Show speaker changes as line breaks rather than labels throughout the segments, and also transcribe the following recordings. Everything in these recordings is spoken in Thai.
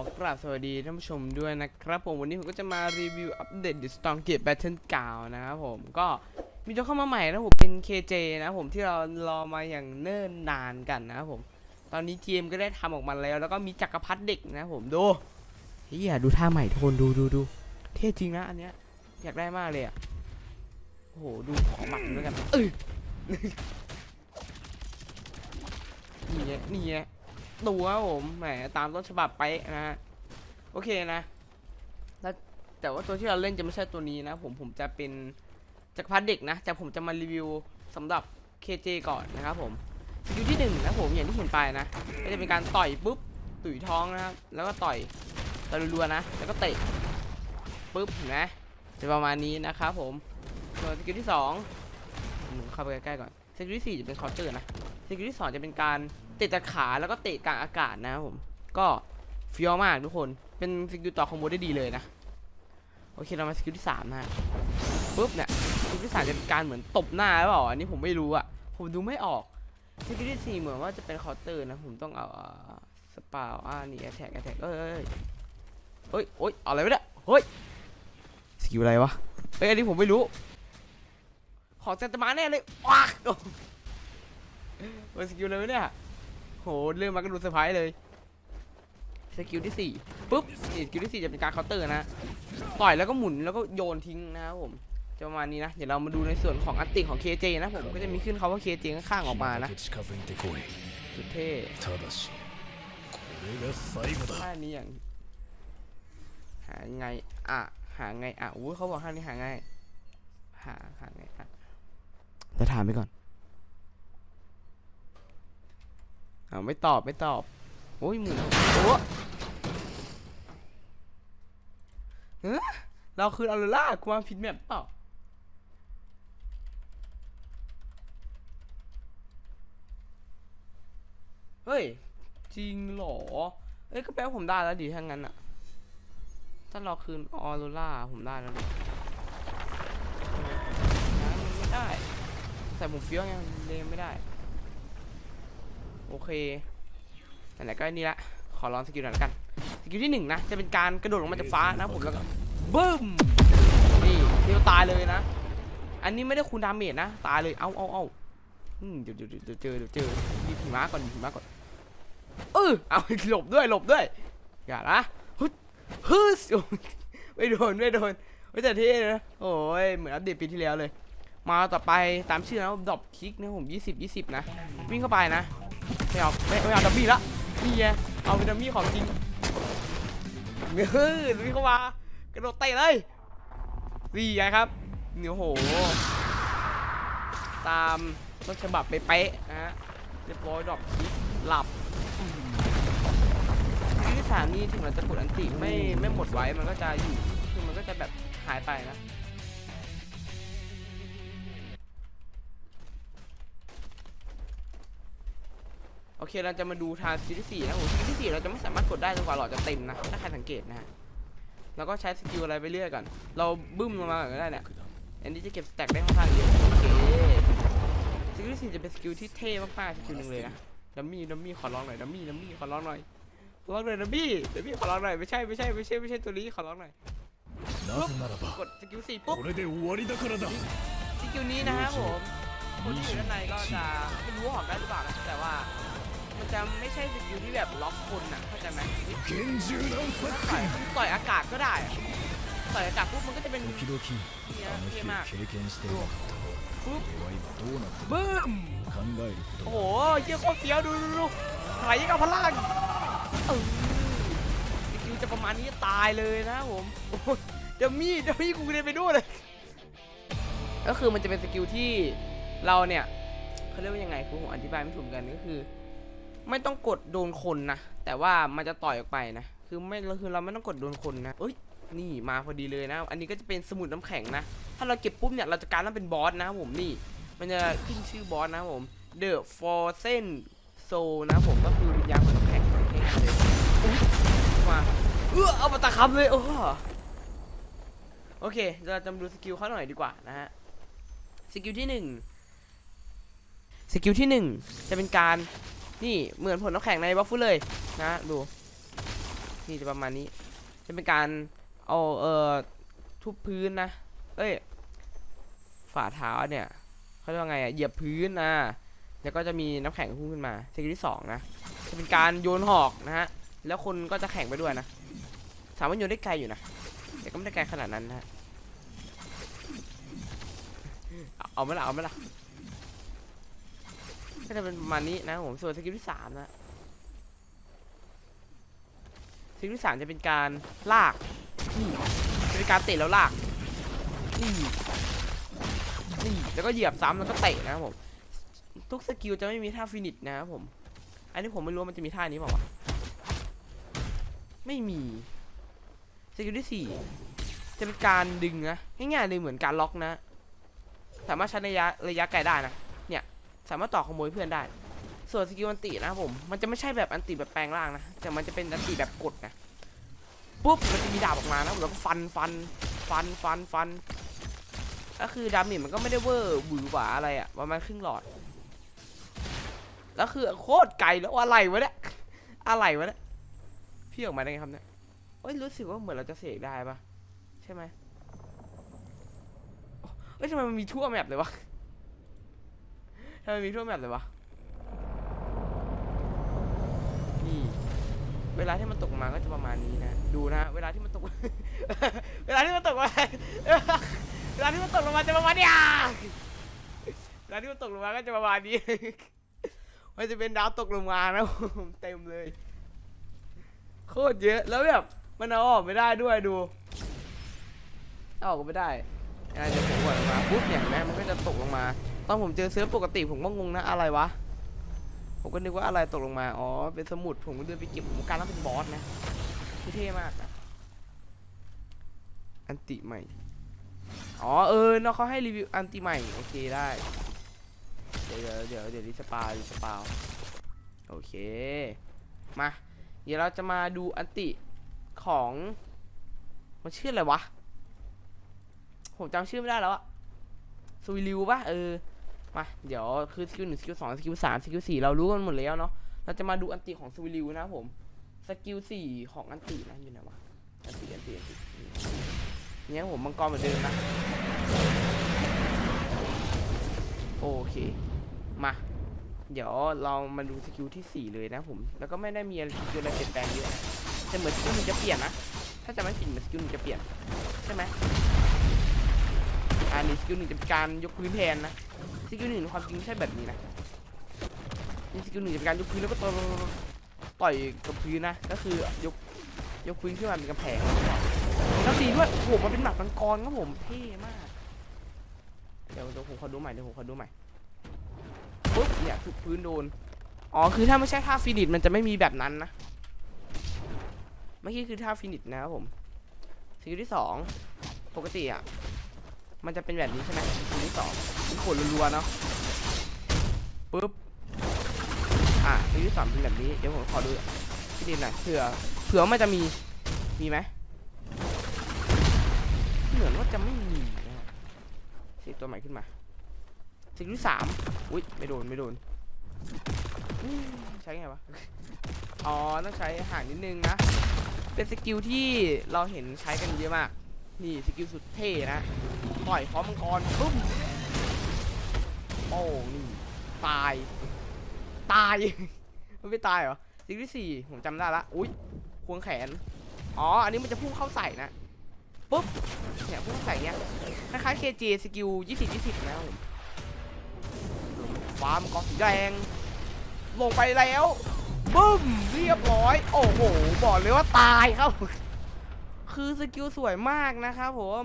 อกราบสวัสดีท่านผู้ชมด้วยนะครับผมวันนี้ผมก็จะมารีวิวอัปเดต The Storm Gate Battle เก่านะครับผมก็มีตัวเข้ามาใหม่นะผมเป็น KJ นะผมที่เรารอมาอย่างเนิ่นนานกันนะครับผม ตอนนี้ทีมก็ได้ทำออกมาแล้ว แล้วก็มีจักรพรรดิเด็กนะผมดูเฮียดูท่าใหม่ทุกคนดูดูดูเท่จริงนะอันเนี้ยอยากได้มากเลยอะโอ้โหดูของหมักด้วยกันเอ้ยนี่ไงนี่ไง ดูครับผมแหมตามต้นฉบับไปนะฮะโอเคนะแล้วแต่ว่าตัวที่เราเล่นจะไม่ใช่ตัวนี้นะ ผมผมจะเป็นจักรพรรดิเด็กนะจะผมจะมารีวิวสำหรับ KJ ก่อนนะครับผมสกิลที่หนึ่งนะผมอย่างที่เห็นไปนะก็จะเป็นการต่อยปุ๊บตุ๋ยท้องนะครับแล้วก็ต่อยต่อยรัวๆนะ แล้วก็เตะปุ๊บเห็นไหมจะประมาณนี้นะครับผมส่วนสกิลที่สองผมเข้าไปใกล้ๆก่อนสกิลที่สี่จะเป็นคาน์เตอร์นะสกิลที่สองจะเป็นการ เตะจากขาแล้วก็เตะกลางอากาศนะครับผม ก็เฟี้ยวมากทุกคน เป็นสกิลต่อคอมโบได้ดีเลยนะ โอเคเรามาสกิลที่สามนะปุ๊บเนี่ยสกิลที่สามจะเป็นการเหมือนตบหน้าหรือเปล่าอันนี้ผมไม่รู้อะผมดูไม่ออกสกิลที่สี่เหมือนว่าจะเป็นคาน์เตอร์นะ ผมต้องเอาสปาวอ่านี่แอทแทกแอทแทกเอ้ยเอ้ยเอ้ยเอาอะไรไม่ได้เฮ้ยสกิลอะไรวะเอ้ยอันนี้ผมไม่รู้ของเซนตมาแน่เลยว้าโอ้ยสกิลอะไรเนี่ย โหเรื่องมันก็ดูเซอร์ไพรส์เลยสกิลที่สี่ปุ๊บสกิลที่สี่จะเป็นการเคาน์เตอร์นะต่อยแล้วก็หมุนแล้วก็โยนทิ้งนะครับผมจะประมาณนี้นะเดี๋ยวเรามาดูในส่วนของอัติของ KJ นะผมก็จะมีขึ้นเขาว่า KJ ข้างๆออกมานะสุดเท่ท่านี้อย่างหาไงอะหาไงอะอู้เขาบอกท่านี้หาไงหาหาไงอะจะถามไปก่อน อ้าวไม่ตอบไม่ตอบโอ้ยหมุนโอ้เฮ้ยเราคืออัลล่ากูมาผิดแมปเปล่าเฮ้ย จริงเหรอ เอ้ยก็แปลว่าผมได้แล้วดิถ้างั้นอะถ้าเราคืนออโรล่าผมได้แล้วดิไม่ได้ ใส่ผมเฟี้ยวไงเลยงไม่ได้ โอเคแต่ไหนๆก็นี่ละ ขอลองสกิลหน่อยละกัน สกิลที่หนึ่งนะ จะเป็นการกระโดดลงมาจากฟ้านะผมแล้วก็บึ้ม นี่เทียวตายเลยนะ อันนี้ไม่ได้คูณดาเมจนะ ตายเลย เอาเอาเอาเดี๋ยวเดี๋ยวเดี๋ยวเจอเดี๋ยวเจอดีผีม้าก่อนดีผีม้าก่อน เออเอาหลบด้วยหลบด้วย อย่านะฮึดฮึดไม่โดนไม่โดนไม่แต่เท่นะ โอ้ย เหมือนอัปเดตปีที่แล้วเลย มาต่อไปตามชื่อนะดรอปคิกนะผม 20 20 นะ วิ่งเข้าไปนะ ไม่เอาไม่ไม่เอาดับบี้ละนี่ไงเอาเป็นดับบี้ของจริงเฮ้ยวิ่งเข้ามากระโดดเตะเลยนี่ไงครับเนี่โอ้โห ตามต้นฉบับไปเป๊ะๆนะฮะเรียบร้อยดรอปคิกหลับที่สามนี่ถึงเราจะกดอันติไม่ไม่หมดไว้มันก็จะอยู่คือมันก็จะแบบหายไปนะ โอเคเราจะมาดูทางสกิลที่สี่นะผมสกิลที่สี่เราจะไม่สามารถกดได้จนกว่าหลอดจะเต็มนะถ้าใครสังเกตนะฮะเราก็ใช้สกิลอะไรไปเรื่อยก่อนเราบึ้มลงมาก็ได้เนี่ยอันนี้จะเก็บสแต็กได้ค่อนข้างเยอะโอเคสกิลที่สี่จะเป็นสกิลที่เท่มากๆสกิลหนึ่งเลยนะดัมมี่ดัมมี่ขอร้องหน่อยดัมมี่ดัมมี่ขอร้องหน่อยร้องหน่อยดัมมี่ดัมมี่ขอร้องหน่อยไม่ใช่ไม่ใช่ไม่ใช่ไม่ใช่ตัวนี้ขอร้องหน่อยกดสกิลสี่ปุ๊บสกิลนี้นะคะผมคนที่อยู่ด้านในก็จะไม่รู้ว่ออกได้หรือเปล่านะแต่ว่า จะไม่ใช่สกิลที่แบบล็อกคนอะเข้าใจไหมต่อยต่อยอากาศก็ได้ต่อยอากาศปุ๊บมันก็จะเป็นเนี่ยมากปุ๊บบึ้มโอ้โหเยี่ยโคตรเสียดูดูดูไหลกับพลังเสกิลจะประมาณนี้ตายเลยนะผมเดมี่เดมี่กูเดินไปด้วยเลยก็คือมันจะเป็นสกิลที่เราเนี่ยเขาเรียกว่ายังไงคือผมอธิบายไม่ถูกกันก็คือ ไม่ต้องกดโดนคนนะ แต่ว่ามันจะต่อยออกไปนะ คือไม่คือเราไม่ต้องกดโดนคนนะเอ้ยนี่มาพอดีเลยนะ อันนี้ก็จะเป็นสมุดน้ำแข็งนะ ถ้าเราเก็บปุ๊บเนี่ยเราจะกลายร่างเป็นบอสนะผมนี่ มันจะขึ้นชื่อบอสนะผม The Frozen Soul นะผมก็คือวิญญาณน้ำแข็งง่ายๆเลยมาเออเอามาตะคำเลยโอ้โอเคเราจะมาดูสกิลเขาหน่อยดีกว่านะฮะ สกิลที่หนึ่งสกิลที่หนึ่งจะเป็นการ นี่เหมือนผลน้ำแข็งในบัฟฟูเลยนะดู นี่จะประมาณนี้ จะเป็นการเอาเอ่อทุบพื้นนะ เอ้ย ฝ่าเท้าเนี่ยเขาเรียกว่าไงอะเหยียบพื้นนะแล้วก็จะมีน้ำแข็งพุ่งขึ้นมาสกิลที่สองนะจะเป็นการโยนหอกนะฮะแล้วคนก็จะแข่งไปด้วยนะสามารถโยนได้ไกลอยู่นะแต่ก็ไม่ได้ไกลขนาดนั้นนะเอาไหมล่ะเอาไหมล่ะ ก็จะเป็นประมาณนี้นะผมส่วนสกิลที่สามนะสกิลที่สามจะเป็นการลากนี่จะเป็นการเตะแล้วลากนี่นี่แล้วก็เหยียบซ้ำแล้วก็เตะนะครับผมทุกสกิลจะไม่มีท่าฟินิชนะครับผม อันนี้ผมไม่รู้มันจะมีท่านี้เปล่าวะไม่มีสกิลที่สี่จะเป็นการดึงนะง่ายๆเลยเหมือนการล็อกนะ สามารถใช้ระยะระยะไกลได้นะ สามารถต่อขโมยเพื่อนได้ ส่วนสกิลอันตินะครับผม มันจะไม่ใช่แบบอันติแบบแปลงร่างนะ แต่มันจะเป็นอันติแบบกดนะ ปุ๊บ มันจะมีดาบออกมานะแล้วก็ฟันฟันฟันฟันฟัน ก็คือดาเมจมันก็ไม่ได้เวอร์หวือหวาอะไรอะประมาณครึ่งหลอด แล้วคือโคตรไกลแล้วอะไรวะเนี่ย อะไรวะเนี่ย พี่ออกมาได้ไงครับเนี่ยเอ้ยรู้สึกว่าเหมือนเราจะเสกได้ปะใช่ไหมเอ้ยทำไมมันมีทั่วแมปเลยวะ ทำไมมีทั่วแมปเลยวะนี่เวลาที่มันตกมาก็จะประมาณนี้นะ ดูนะ เวลาที่มันตก เวลาที่มันตกมาเวลาที่มันตกลงมาจะประมาณนี้อะเวลาที่มันตกลงมาก็จะประมาณนี้ มันจะเป็นดาวตกลงมานะผมเต็มเลย โคตรเยอะ แล้วแบบมันเอาออกไม่ได้ด้วยดูเอาออกไม่ได้อะไรจะผมกดออกมาปุ๊บเนี่ยเห็นไหมมันก็จะตกลงมา อนผมเจอเซิร์ฟปกติผมก็งงนะอะไรวะ ผมก็นึกว่าอะไรตกลงมา อ๋อ เป็นสมุดผมก็เดินไปเก็บผมการแล้วเป็นบอสนะเท่มากนะอันติใหม่ อ๋อเออเนาะเขาให้รีวิวอันติใหม่ โอเคได้ เดี๋ยวเดี๋ยวเดี๋ยวรีสปารีสปาโอเค มา เดี๋ยวเราจะมาดูอันติของ มันชื่ออะไรวะ ผมจำชื่อไม่ได้แล้วอะซูวิลิวปะเออ มาเดี๋ยวคือสกิลหนึ่งสกิลสองสกิลสามสกิลสี่เรารู้กันหมดแล้วเนาะเราจะมาดูอันติของซูวิลิวนะผมสกิลสี่ของอันตินะอยู่ไหนวะอันติอันติอันติเนี่ยผมมังกรเหมือนเดิมนะโอเคมาเดี๋ยวเรามาดูสกิลที่ 4 เลยนะผม แล้วก็ไม่ได้มีอะไรสกิลอะไรเปลี่ยนแปลงเยอะแต่เหมือนสกิลหนึ่งจะเปลี่ยนนะ ถ้าจะไม่ผิดเหมือนสกิลหนึ่งจะเปลี่ยน ใช่ไหมอันนี้สกิลหนึ่งจะเป็นการยกพื้นแทนนะ สกิลหนึ่งความจริงไม่ใช่แบบนี้นะนี่สกิลหนึ่งจะเป็นการยกพื้นแล้วก็ต่อยต่อยกับพื้นนะ ก็คือยกยกพื้นขึ้นมาเป็นกำแพงแล้วตีด้วยโอ้โหมันเป็นหมักมังกรครับผมเท่มาก เดี๋ยวเดี๋ยวผมขอดูใหม่เดี๋ยวผมขอดูใหม่ปุ๊บเนี่ยทุกพื้นโดน อ๋อคือถ้าไม่ใช่ท่าฟินิชมันจะไม่มีแบบนั้นนะเมื่อกี้คือท่าฟินิชนะครับผมสกิลที่สองปกติอะ มันจะเป็นแบบนี้ใช่ไหมสกิลที่สองมันขนรัวๆเนาะปุ๊บอะสกิลที่สามเป็นแบบนี้เดี๋ยวผมขอดูฟินิชหน่อยเผื่อเผื่อว่ามันจะมีมีไหมเหมือนว่าจะไม่มีนะครับเสกตัวใหม่ขึ้นมาสกิลที่สามอุ้ยไม่โดนไม่โดนอืมใช้ไงวะอ๋อต้องใช้ห่างนิดนึงนะเป็นสกิลที่เราเห็นใช้กันเยอะมากนี่สกิลสุดเท่นะ ต่อยพร้อมมังกรปุ้มโอ้นี่ตาย ตาย มันไม่ตายเหรอสกิลที่สี่ผมจำได้ละอุ้ยควงแขน อ๋อ อันนี้มันจะพุ่งเข้าใส่นะปุ๊บเนี่ยพุ่งเข้าใส่เนี้ยคล้ายๆ KJ สกิลยี่สิบยี่สิบนะครับผมฟ้ามังกรสีแดง ลงไปแล้วบึ้มเรียบร้อย โอ้โห บอกเลยว่าตายครับ คือสกิลสวยมากนะครับผม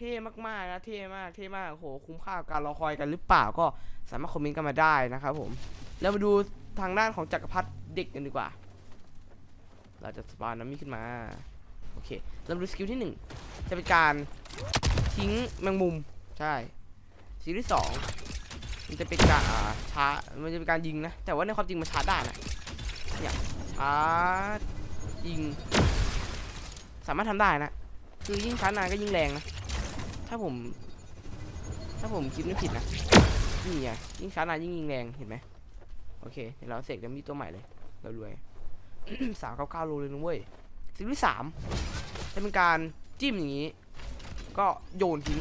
เท่มากๆนะเท่มากเท่มากโอ้โหคุ้มค่ากับการรอคอยกันหรือเปล่าก็สามารถคอมเมนต์กันมาได้นะครับผมแล้วมาดูทางด้านของจักรพรรดิเด็กกันดีกว่า เราจะสปาน้ำมีขึ้นมาโอเคเรามาดูสกิลที่หนึ่งจะเป็นการทิ้งแมงมุมใช่สกิลที่สองมันจะเป็นการอ่าชาร์มันจะเป็นการยิงนะ แต่ว่าในความจริงมันชาร์จได้นะเนี่ยชาร์จยิง สามารถทำได้นะ คือยิ่งชาร์จนานก็ยิ่งแรงนะ ถ้าผม ถ้าผมคิดไม่ผิดนะนี่ไงยิ่งช้านานยิ่งยิงแรงเห็นไหมโอเคเดี๋ยวเราเสกเดมมี่ตัวใหม่เลย เรารวยสามเก้าเก้าโลเลยนะเว้ยสสกิลที่สามจะเป็นการจิ้มอย่างนี้ ก็โยนทิ้ง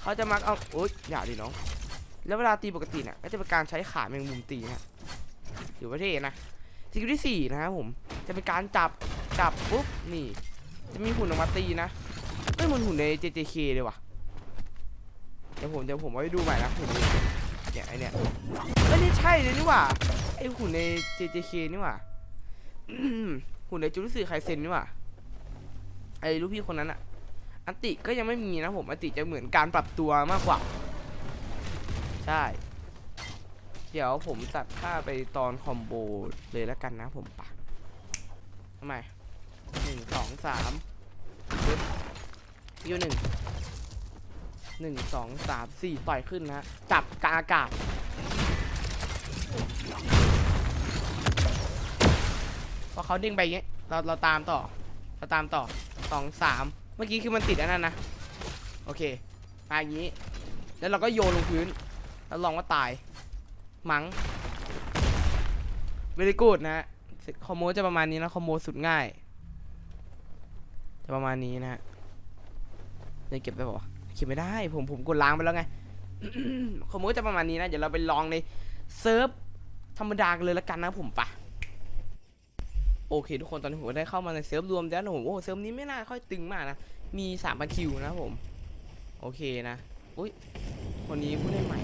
เขาจะมักเอาโอ๊ยอย่าดิน้อง แล้วเวลาตีปกติเนี่ยก็จะเป็นการใช้ขาแมงมุมตีนะถือว่าเท่นะสกิลที่สี่นะครับผม จะเป็นการจับจับปุ๊บนี่ จะมีหุ่นออกมาตีนะเอ้ยมันหุ่นใน JJK เลยว่ะ ดี๋ยวผมเดี๋ยวผมเอาไปดูใหม่นะหุ่นนี้เนี่ยไอเนี่ยเอ้ยนี่ใช่เลยนี่หว่าไอหุ่นใน JJK นี่หว่าหุ่นในจูรุสึไคเซนนี่หว่าไอลูกพี่คนนั้นอะอันติก็ยังไม่มีนะผมอันติจะเหมือนการปรับตัวมากกว่า ใช่ เดี๋ยวผมตัดภาไปตอนคอมโบเลยแล้วกันนะผมปะทำไมหนึ่งสองสามปึ๊บยูหนึ่ง หนึ่งสองสามสี่ต่อยขึ้นนะจับกาอากาศพอเขาเด้งไปอย่างเงี้ยเราเราตามต่อ เราตามต่อสองสามเมื่อกี้คือมันติดอันนั้นนะ โอเคมาอย่างนี้ แล้วเราก็โยนลงพื้น แล้วลองว่าตาย มัง้งเวลิกูดนะคอมโบจะประมาณนี้นะคอมโบสุดง่าย จะประมาณนี้นะฮะเนี่ยเก็บได้ปะ วะเก็บไม่ได้ ผมผมกดล้างไปแล้วไงคอมโบจะประมาณนี้นะ เดี๋ยวเราไปลองในเซิร์ฟธรรมดากันเลยละกันนะผมปะโอเค ทุกคนตอนนี้ผมได้เข้ามาในเซิร์ฟรวมแล้วนะผมโอ้เซิร์ฟนี้ไม่น่าค่อยตึงมากนะ มีสามพันคิวนะผม โอเคนะ อุ้ยคนนี้ผู้เล่นใหม่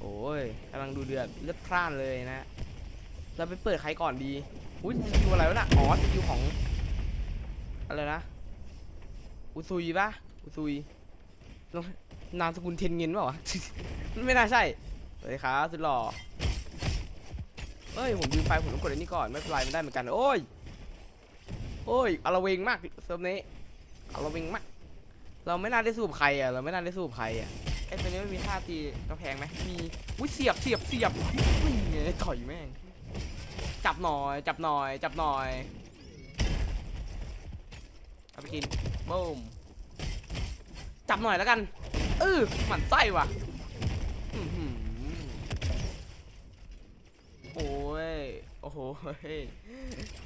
โอ้ยกำลังดูเดือดเลือดพล่านเลยนะ เราไปเปิดใครก่อนดีอุ้ยสกิลอะไรวะน่ะอ๋อสกิลของอะไรนะอุซุยปะอุซุยนามสกุลเทนเงินเปล่าวะไม่น่าใช่สวัสดีครับสุดหล่อเอ้ยผมยืมไฟผมต้องกดอันนี้ก่อนไม่เป็นไรไม่ได้เหมือนกันโอ้ยโอ้ยอละเวงมากเซิร์ฟนี้อละเวงมาก เราไม่น่าได้สู้ใครอะเราไม่น่าได้สู้ใครอะไอ้ตัวนี้มันมีท่าตีกระแพงไหมมีอุ้ยเสียบเสียบเสียบอุ้ยไงต่อยแม่ง จับหน่อย จับหน่อย จับหน่อยเอาไปกินบูมจับหน่อยแล้วกันเออหมันไส้ว่ะโอ้ย โอ้โหเฮ้ย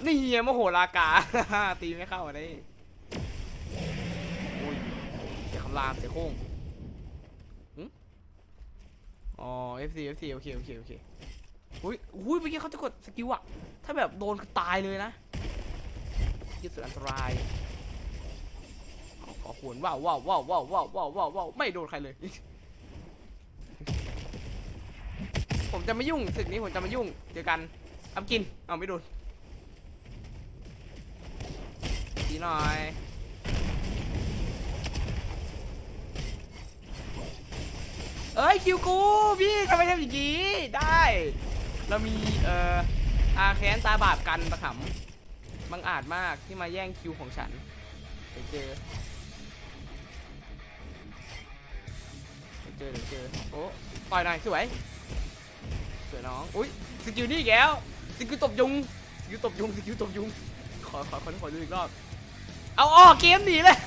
นี่ไงโมโหลากา ตีไม่เข้าอะได้โอ้ยเสียคำรามเสียโค้งอ๋อ FC FC โอเค โอเค โอเค อุ้ยอุ้ยเมื่อกี้เขาจะกดสกิลอะถ้าแบบโดนตายเลยนะยี่สุดอันตรายขอหวนว้าวว้าวว้าวว้าวว้าวว้าวว้าวว้าวไม่โดนใครเลย ผมจะไม่ยุ่งศึกนี้ผมจะไม่ยุ่งเจอกันเอากินเอาไม่โดนดีหน่อยเอ้ยคิวกูพี่ทำไมทำอย่างนี้ได้ เรามีเอ่ออาแค้นตาบาปกันประขำบังอาจมากที่มาแย่งคิวของฉันเดี๋ยวเจอเดี๋ยวเจอเดี๋ยวเจอโอ้ต่อยหน่อยสวย สวยน้อง อุ้ยสกิลนี่อีกแล้วสกิลตบยุงสกิลตบยุงสกิลตบยุง ขอขอขอขอดูอีกรอบ เอาออกเกมหนีเลย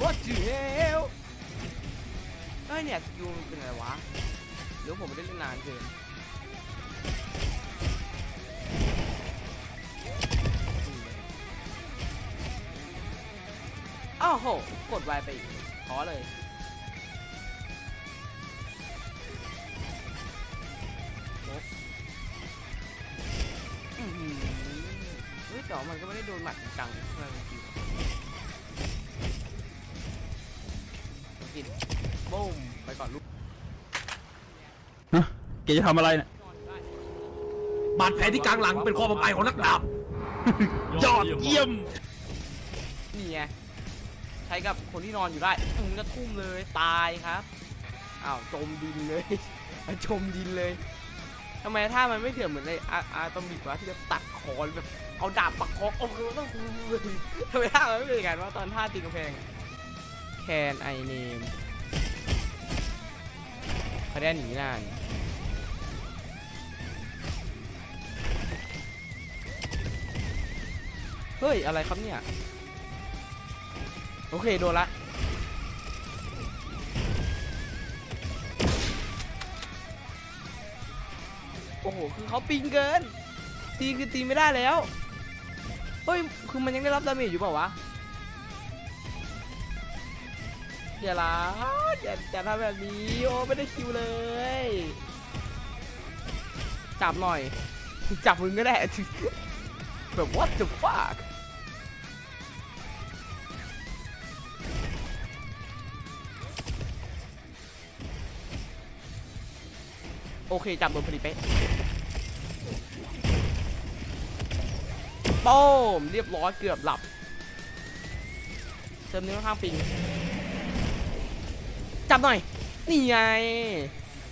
What the hell เฮ้ยเนี่ยสกิลมันเป็นอะไรวะหรือว่าผมไม่ได้เล่นนานเกิน อ้าวโห กดไวไปอีกขอเลย อื้อหือเฮ้ยแต่ว่ามันก็ไม่ได้โดนหมัดจังๆมันคิวกินบูมไปก่อนลูก
แกจะทำอะไรเนี่ยบาดแผลที่กลางหลังเป็นข้อประปายของนักดาบ ยอดเยี่ยม
นี่ไง ใช้กับคนที่นอนอยู่ได้อืมก็ทุ่มเลยตายครับอ้าวจมดินเลย จมดินเลยทำไมท่ามันไม่เถื่อนเหมือนในอาอาตอมิกวะที่จะตัดคอแบบเอาดาบปักคอโอ้โหต้องทำไมท่ามันไม่เป็นอย่างนั้นว่าตอนท่าตีกระแพง Can I name เขาได้หนีนานเฮ้ย อะไรครับเนี่ย โอเคโดนละโอ้โหคือเขาปิงเกิน ตีคือตีไม่ได้แล้วเฮ้ยคือมันยังได้รับดาเมจอยู่เปล่าวะอย่าละอย่าอย่าทำแบบนี้โอ้ไม่ได้คิวเลย จับหน่อย จับมึงก็ได้แบบ what the fuck โอเคจับโดนพอดีเป๊ะโป้มเรียบร้อยเกือบหลับเติมนี้ค่อนข้างปิงจับหน่อย นี่ไง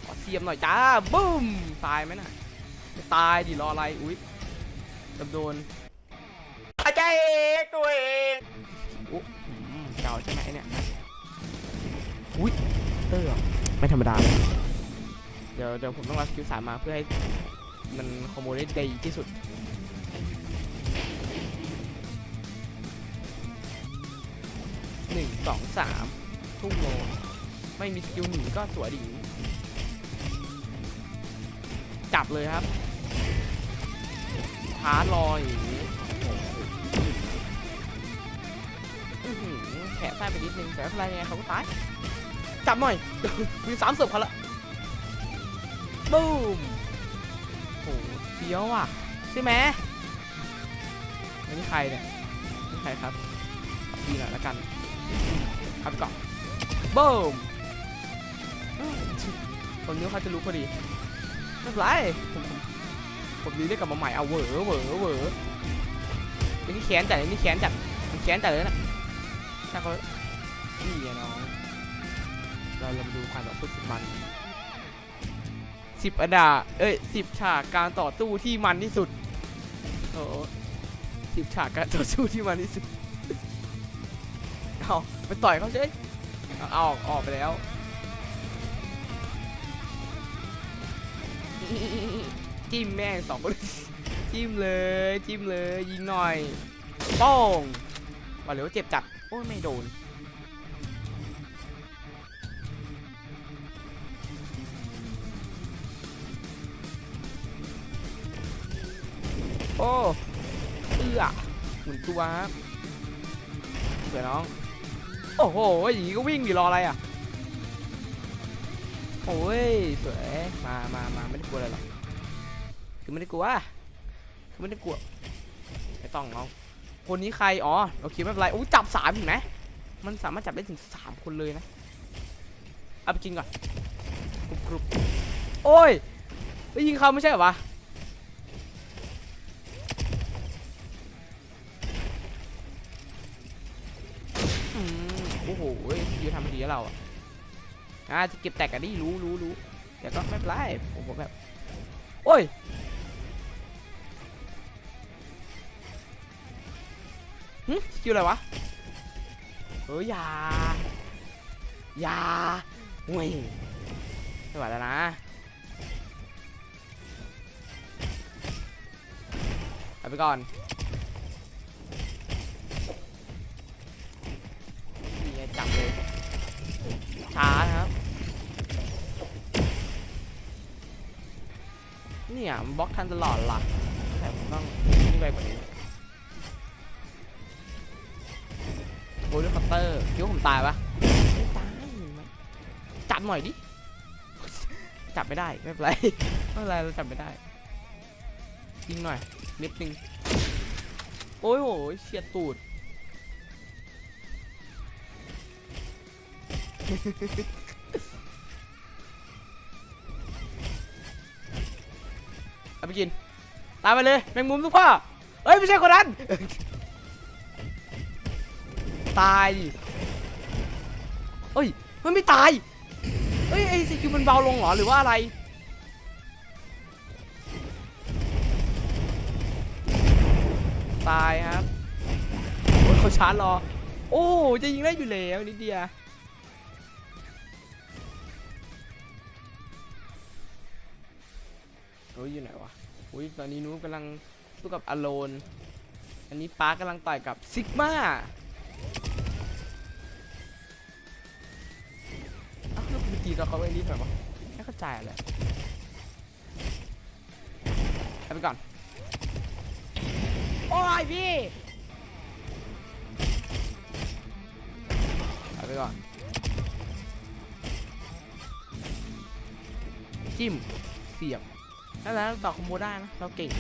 ขอเสียบหน่อยจ้าบึ้มตายไหมน่ะไม่ตายดิรออะไรอุ๊ยเกับโดน
อาจารย์เอกตัวเอง
อุ๊ยอืมเก่าใช่ไหมไอ้เนี่ยอุ๊ยเตอร์เหรอไม่ธรรมดา เดี๋ยวเดี๋ยวผมต้องรับสกิลสามมาเพื่อให้มันคอมโบได้ดีที่สุด หนึ่งสองสามทุ่งโลไม่มีสกิลหนีก็สวยดี จับเลยครับท้าลอยอย่างนี้อื้อหือแขะใต้ไปนิดนึงแต่ไม่เป็นไรไงเขาก็ตาย จับหน่อยมีสามศพเขาละ บูมโหเฟี้ยวอะ ใช่ไหมอันนี้ใครเนี่ยนี่ใครครับดีหน่อยละกันครับไปก่อนบูมคนนี้เขาจะรู้พอดีไม่เป็นไรผมผมดีได้กลับมาใหม่เอาเวอเวอเวออันนี่แค้นจัดนี่แค้นจัดมันแค้นจัดเลยนะถ้าเขานี่ไงน้อง เราเรามาดูความต่อสู้สุดมัน สิบอดาเอ้ยสิบฉากการต่อสู้ที่มันที่สุดโอ้สิบฉากการต่อสู้ที่มันที่สุดเอาไปต่อยเขาใช่เอาเอาออกออกไปแล้วจิ้มแม่งสองคนจิ้มเลยจิ้มเลยยิงหน่อยป้งว่าเหลือเจ็บจัดโอ้ยไม่โดน โอ้เอื้อหมุนตัวครับเผื่อน้อง โอ้โหอย่างนี้ก็วิ่งดิรออะไรอะ โอ้ยสวยมามามาไม่ได้กลัวอะไรหรอกคือไม่ได้กลัวคือไม่ได้กลัวไม่ต้องน้องคนนี้ใครอ๋อโอเคไม่เป็นไรโอ้จับสามเห็นไหมมันสามารถจับได้ถึงสามคนเลยนะเอาไปกินก่อนกรุบกรุบโอ้ยไปยิงเขาไม่ใช่เหรอวะ โอ้โหยูทำดีแล้วเราอะอ่าจะเก็บแตกกันดิรู้รู้รู้แต่ก็ไม่เป็นไรผมผมแบบโอ้ยหึสกิลอะไรวะเฮ้ยอย่าอย่าห่วยไม่ไหวแล้วนะเอาไปก่อน นี่ไงจับเลย ช้าครับ เนี่ยมบล็อกทันตลอดล่ะแต่ผมต้องนี่ไปกว่านี้โอ้ยคัตเตอร์คิดว่าผมตายปะไม่ตายจับหน่อยดิ จับไม่ได้ ไม่เป็นไร ไม่เป็นไร เราจับไม่ได้ยิงหน่อยนิดนึงโอ้ยโหเฉียดตูด เอาไปกิน ตามไปเลยแมงมุมทุกพ่อเอ้ย ไม่ใช่คนนั้น ตายเอ้ย มันไม่ตายเอ้ยไอ้สกิลมันเบาลงเหรอ หรือว่าอะไร ตายครับโอ้ยเขาชาร์จรอ โอ้จะยิงได้อยู่แล้วนิดเดียว โอ้ยอยู่ไหนวะอุ้ยตอนนี้นู้นกำลังสู้กับอโลน อันนี้ป้ากำลังต่อยกับซิกมาอ้าวแล้วคุณไปตีตัวเขาไอ้นี่หน่อยวะไม่เข้าใจอะไรเอาไปก่อน โอ้ยพี่เอาไปก่อน จิ้ม เสียบ แล้วแล้วต่อคอมโบได้นะ เราเก่ง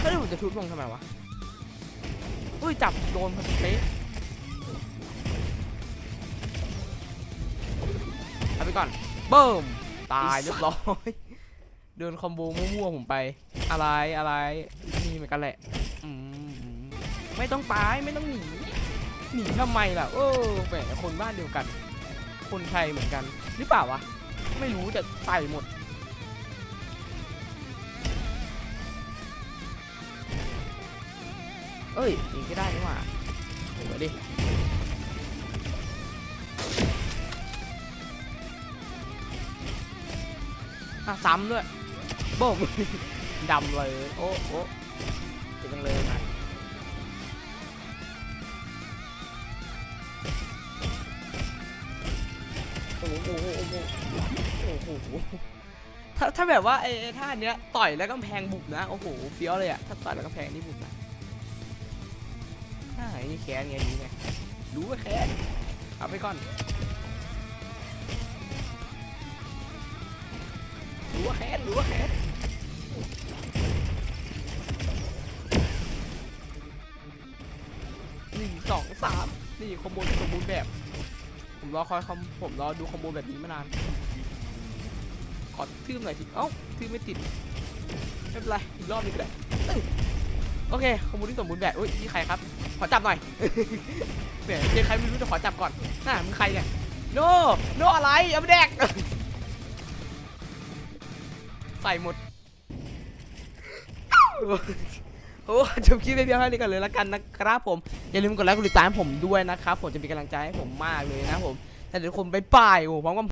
เฮ้ยผมจะทุบลงทำไมวะ อุ้ยจับโดนพอดีเป๊ะเอาไปก่อน เบิ่ม ตายเรียบร้อย เดินคอมโบมั่วๆผมไป อะไรอะไรนี่เหมือนกันแหละ อืมอืมไม่ต้องตายไม่ต้องหนี หนีทำไมล่ะเออแหมคนบ้านเดียวกัน คนไทยเหมือนกัน หรือเปล่าวะ ไม่รู้แต่ใส่หมด เอ้ยยิงก็ได้นี่หว่าเดี๋ยวดิอะซ้ำด้วยโบ้มดำเลย โอ้โอ้เจ็บจังเลยนะ โอ้โหถ้าถ้าแบบว่าไอ้ท่าเนี้ยต่อยแล้วกำแพงบุบนะ โอ้โหเฟี้ยวเลยอะถ้าต่อยแล้วกำแพงนี่บุบนะอ่าไอ้นี่แค้นไงนี่ไงรู้ว่าแค้นเอาไปก่อนรู้ว่าแค้นรู้ว่าแค้นหนึ่งสองสามนี่คอมโบที่สมบูรณ์แบบ ผมรอคอยคอมผมรอดูคอมโบแบบนี้มานาน ขอทืบหน่อยสิเอ้าทืบไม่ติด ไม่เป็นไร อีกรอบนึงก็ได้โอเคคอมโบที่สมบูรณ์แบบอุ้ยนี่ใครครับ ขอจับหน่อยแหมเจอใครไม่รู้จะขอจับก่อนน่ามึงใครเนี่ย โน โนอะไรเอาไปแดก ใส่หมด โอ้จบคลิปไปเพียงแค่นี้กันเลยละกันนะครับผม อย่าลืมกดไลค์กดติดตามผมด้วยนะครับผมจะเป็นกำลังใจให้ผมมากเลยนะผมแต่เดี๋ยวคนไปป้ายโอ้พร้อมกับ